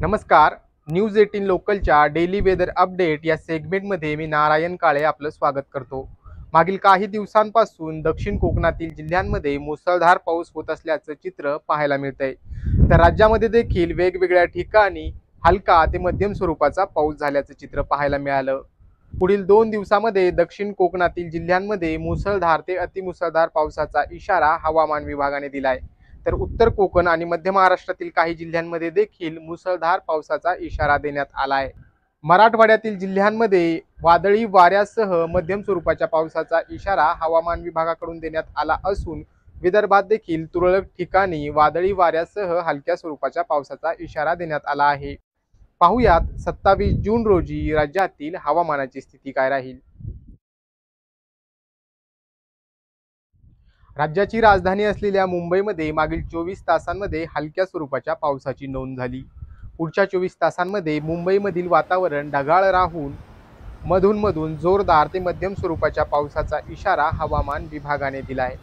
नमस्कार. News eighteen लोकलच्या daily weather update या सेगमेंटमध्ये मी नारायण काळे आपलं स्वागत करतो. मागील काही दिवसांपासून दक्षिण कोकणातील जिल्ह्यांमध्ये मुसळधार पाऊस होत असल्याचं चित्र पाहायला मिळतंय. तर राज्यामध्ये देखील वेगवेगळ्या ठिकाणी हलका ते मध्यम स्वरूपाचा पाऊस झाल्याचं चित्र पाहायला मिळालं. पुढील दोन दिवसामध्ये दक्षिण कोकणातील जिल्ह्यांमध्ये मुसळधार ते अतिमुसळधार पावसाचा इशारा हवामान विभागाने दिलाय. तर उत्तर कोकण आणि मध्य महाराष्ट्रातील काही जिल्ह्यांमध्ये देखील मुसळधार पावसाचा इशारा देण्यात आला आहे. मराठवाड्यातील जिल्ह्यांमध्ये वादळी वाऱ्यासह मध्यम स्वरूपाच्या पावसाचा इशारा हवामान विभागाकडून देण्यात आला असून विदर्भात देखील तुरळक ठिकाणी वादळी वाऱ्यासह हलक्या स्वरूपाच्या पावसाचा इशारा देण्यात आला आहे. पाहुयात सत्तावीस जून रोजी राज्यातील हवामानाची स्थिती काय राहील? राज्याची राजधानी असलेल्या मुंबईमध्ये मागील चोवीस तासांमध्ये हलक्या स्वरूपाच्या पावसाची नोंद झाली. पुढच्या चोवीस तासांमध्ये मुंबईमधील वातावरण ढगाळ राहून मधूनमधून जोरदार ते मध्यम स्वरूपाच्या पावसाचा इशारा हवामान विभागाने दिला आहे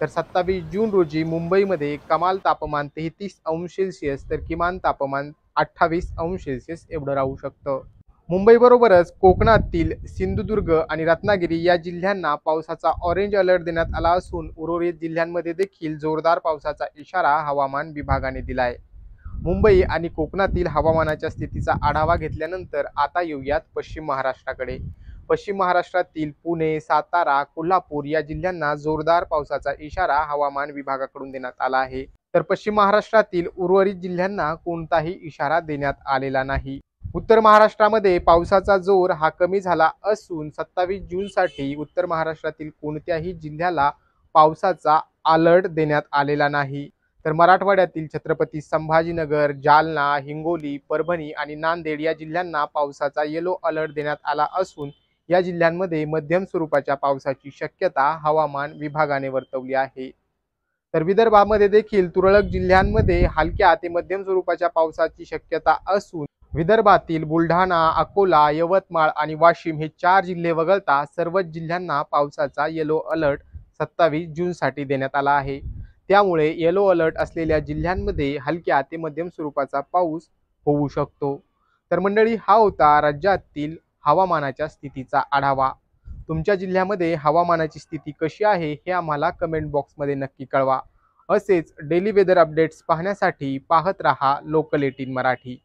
तर सत्तावीस जून रोजी मुंबईमध्ये कमाल तापमान तेहतीस अंश सेल्सिअस तर किमान तापमान अठ्ठावीस अंश सेल्सिअस एवढं राहू शकतं. मुंबईबरोबरच कोकणातील सिंधुदुर्ग आणि रत्नागिरी या जिल्ह्यांना पावसाचा ऑरेंज अलर्ट देण्यात आला असून उर्वरित जिल्ह्यांमध्ये देखील जोरदार पावसाचा इशारा हवामान विभागाने दिलाय. मुंबई आणि कोकणातील हवामानाच्या स्थितीचा आढावा घेतल्यानंतर आता येऊयात पश्चिम महाराष्ट्राकडे. पश्चिम महाराष्ट्रातील पुणे सातारा कोल्हापूर या जिल्ह्यांना जोरदार पावसाचा इशारा हवामान विभागाकडून देण्यात आला आहे. तर पश्चिम महाराष्ट्रातील उर्वरित जिल्ह्यांना कोणताही इशारा देण्यात आलेला नाही. उत्तर महाराष्ट्रामध्ये पावसाचा जोर हा कमी झाला असून सत्तावीस जूनसाठी उत्तर महाराष्ट्रातील कोणत्याही जिल्ह्याला पावसाचा अलर्ट देण्यात आलेला नाही. तर मराठवाड्यातील छत्रपती संभाजीनगर जालना हिंगोली परभणी आणि नांदेड या जिल्ह्यांना पावसाचा येलो अलर्ट देण्यात आला असून या जिल्ह्यांमध्ये मध्यम स्वरूपाच्या पावसाची शक्यता हवामान विभागाने वर्तवली आहे. तर विदर्भामध्ये देखील तुरळक जिल्ह्यांमध्ये हलक्या ते मध्यम स्वरूपाच्या पावसाची शक्यता असून विदर्भातील बुलढाणा अकोला यवतमाळ आणि वाशिम हे चार जिल्हे वगळता सर्वच जिल्ह्यांना पावसाचा येलो अलर्ट सत्तावीस जूनसाठी देण्यात आला आहे. त्यामुळे येलो अलर्ट असलेल्या जिल्ह्यांमध्ये हलक्या ते मध्यम स्वरूपाचा पाऊस होऊ शकतो. तर मंडळी हा होता राज्यातील हवामानाच्या स्थितीचा आढावा. तुमच्या जिल्ह्यामध्ये हवामानाची स्थिती कशी आहे हे आम्हाला कमेंट बॉक्समध्ये नक्की कळवा. असेच डेली वेदर अपडेट्स पाहण्यासाठी पाहत रहा लोकल एटीन मराठी.